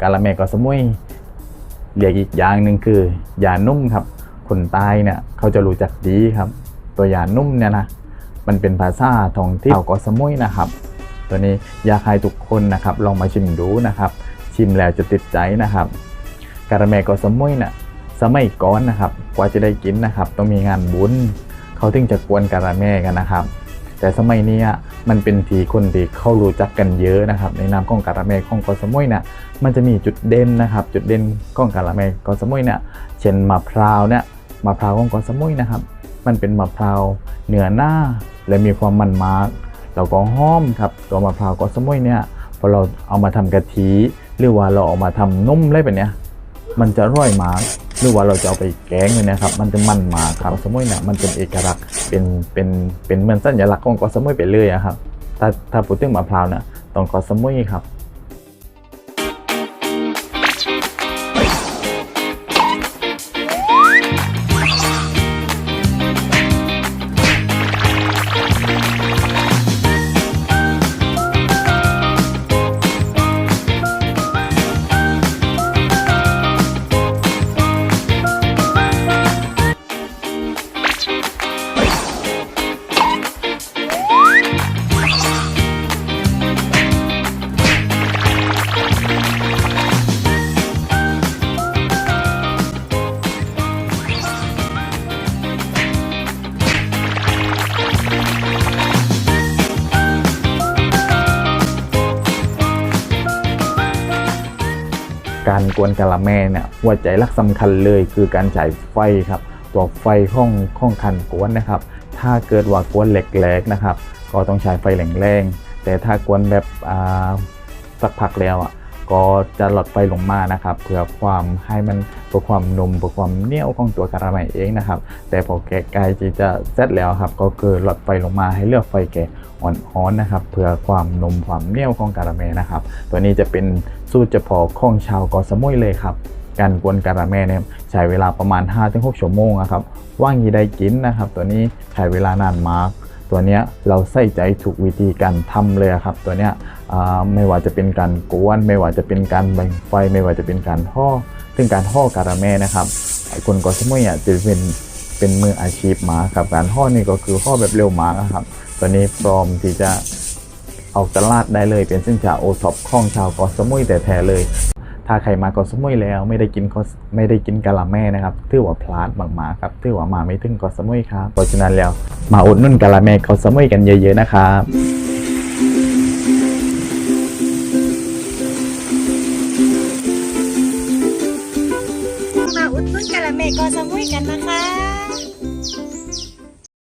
กาละเมกาสมุยเรียกอีกอย่างหนึ่งคือยานุ่มครับ คนใต้เนี่ยเขาจะรู้จักดีครับ ตัวยานุ่มเนี่ยนะมันเป็นภาษาท้องที่ชากาสมุยนะครับ ตัวนี้ยาให้ทุกคนนะครับ ลองมาชิมดูนะครับ ชิมแล้วจะติดใจนะครับ การาเมกาสมุยเนี่ยสมัยก่อนนะครับ กว่าจะได้กินนะครับ ต้องมีงานบุญเขาถึงจะกวนการาเมกันนะครับ แต่สมัยนี้มันเป็นทีคนที่เขารู้จักกันเยอะนะครับ ในนามของการาเมของกาะสมุยเนี่ยมันจะมีจุดเด่นนะครับ จุดเด่นของการาเมกาะสมุยเนี่ยเช่นมะพร้าวเนี่ยมะพร้าวของกาะสมุยนะครับ มันเป็นมะพร้าวเหนือหน้า และมีความมันมากแล้วก็หอมครับตัวมะพร้าวกาะสมุยเนี่ยพอเราเอามาทำกะทิหรือว่าเราเอามาทำนุ่มอะไรแบบเนี้ยมันจะอร่อยมาก หรือว่าเราจะเอาไปแกงเลยนะครับ มันจะมันมาครับสมุยเนี่ยมันเป็นเอกลักษณ์เป็นเป็นเป็นเหมือนสัญลักษณ์ของเกาะสมุยไปเลยอะครับ ถ้าถ้าพูดถึงมะพร้าวเนี่ยต้องเกาะสมุยครับ การกวนกะละแม่เนี่ยหัวใจลักสำคัญเลยคือการจ่ายไฟครับตัวไฟข้องข้องคันกวนนะครับ ถ้าเกิดว่ากวนเหล็กๆนะครับ ก็ต้องใช้ไฟแรงๆแต่ถ้ากวนแบบอ่าสักพักแล้วอะ ก็จะลดไฟลงมานะครับ เพื่อความให้มันเพื่อความนุ่มเพื่อความเหนียวของตัวกะละแม่เองนะครับ แต่พอแกะไกลที่จะเสร็จแล้วครับ ก็คือลดไฟลงมาให้เลือกไฟแก่อ่อนๆนะครับ เพื่อความนุ่มความเหนียวของกะละแมนะครับ ตัวนี้จะเป็นสูตรเฉพาะของชาวเกาะสมุยเลยครับการกวนกะละแมเนี่ยใช้เวลาประมาณ 5-6 ชั่วโมงนะครับว่างยีได้กินนะครับ ตัวนี้ใช้เวลานานมาก ตัวเนี้ยเราใส่ใจถูกวิธีการทำเลยครับ ตัวเนี้ย ไม่ว่าจะเป็นการกวน ไม่ว่าจะเป็นการแบ่งไฟ ไม่ว่าจะเป็นการห่อ ซึ่งการห่อกะละแม่นะครับคนกาะสมุยอ่จะเป็นเป็นมืออาชีพหมาครับการห่อนี่ก็คือห่อแบบเร็วหมานะครับตัวนี้พร้อมที่จะออกตลาดได้เลยเป็นสินค้าโอท็อปของชาวกาะสมุยแต่แท้เลย ถ้าใครมากาะสมุยแล้วไม่ได้กินเกาไม่ได้กินกะละแม่นะครับถือว่าพลาดมากๆครับถือว่ามาไม่ถึงกาะสมุยครับเพราะฉะนั้นแล้วมาอุดนุ่นกะละแม่กาะสมุยกันเยอะ ๆ นะครับ มาอุดหนุนกะละเมกอสมุยกันนะคะ